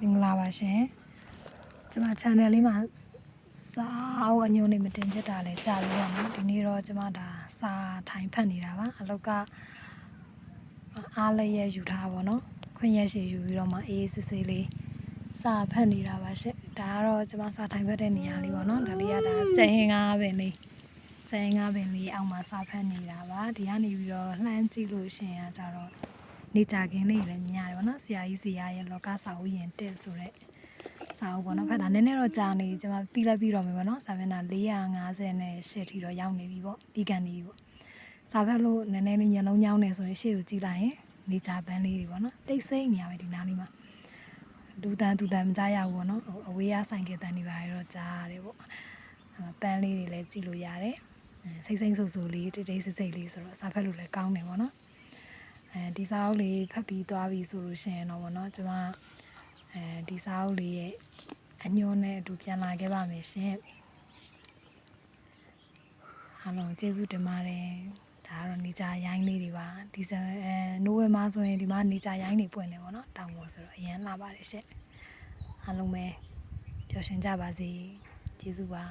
မင်္ဂလာပါရှင်ကျွန်မ channel လေးမှာစာအုပ်အညွှန်းနေမတင်ဖြစ်တာလဲကြာပြီပေါ့နော်ဒီနေ့တော့ကျွန်မဒါစာထိုင်ဖတ်နေတာပါအလောက်ကအားလည်းရယူထားပါတော့ခွင့်ရရှိယူပြီးတော့မှအေးအေးဆေးဆေးလေးစာဖတ်နေတာပါရှင်ဒါကတော့ကျွန်မစာထိုင်ဖတ်တဲ့နေရာလေးပေါ့နော်ဒါလေးကဒါကျရင်ကားပဲလေးကျရင်ကားပင်လေးအောက်မှာစာဖတ်နေတာပါဒီကနေပြီးတော့လှမ်းကြည့်လို့ရှိရင်ကကြတော့ နေကြခင်လေးလည်းမြင်ရတယ်ဗောနော်ဆရာကြီးဆရာရဲ့လောကစာအုပ်ရင်တက်ဆိုတဲ့စာအုပ်ပေါ့နော်ဖတ်တာနည်းနည်းတော့ကြာနေပြီကျွန်မပြီးလိုက်ပြီးတော့မယ်ဗောနော်စာမျက်နှာ450နဲ့ရှစ်ထီတော့ရောက်နေပြီပေါ့ပြီးကန်နေပြီပေါ့စာဖတ်လို့နည်းနည်းလေးညလုံးညောင်းနေဆိုရင်ရှေ့ကိုကြည့်လိုက်ရင်နေကြပန်းလေးတွေဗောနော်တိတ်ဆိတ်နေရပဲဒီနားလေးမှာဒူတန်ဒူတန်မကြားရဘူးဗောနော်ဟိုအဝေးရဆိုင်ကတန်နေပါရတော့ကြားရတယ်ဗောအဲ့မှာပန်းလေးတွေလည်းကြည့်လို့ရတယ်အဲစိတ်စိတ်ဆူဆူလေးတိတ်တိတ်ဆိတ်ဆိတ်လေးဆိုတော့စာဖတ်လို့လည်းကောင်းတယ်ဗောနော် အဲဒီစာအုပ်လေးဖတ်ပြီးသွားပြီဆိုလို့ရှိရင်တော့ဗောနော်ကျွန်မအဲဒီစာအုပ်လေးရဲ့အညွှန်းနဲ့အတူပြန်လာခဲ့ပါမယ်ရှင်အားလုံးကျေးဇူးတင်ပါတယ်ဒါကတော့နေကြရိုင်းလေးတွေပါဒီဇန်အဲနိုဝင်ဘာဆိုရင်ဒီမှာနေကြရိုင်းတွေပွင့်တယ်ဗောနော်တောင်ပေါ်ဆိုတော့အရန်လာပါတယ်ရှင်အားလုံးပဲပျော်ရွှင်ကြပါစေကျေးဇူးပါ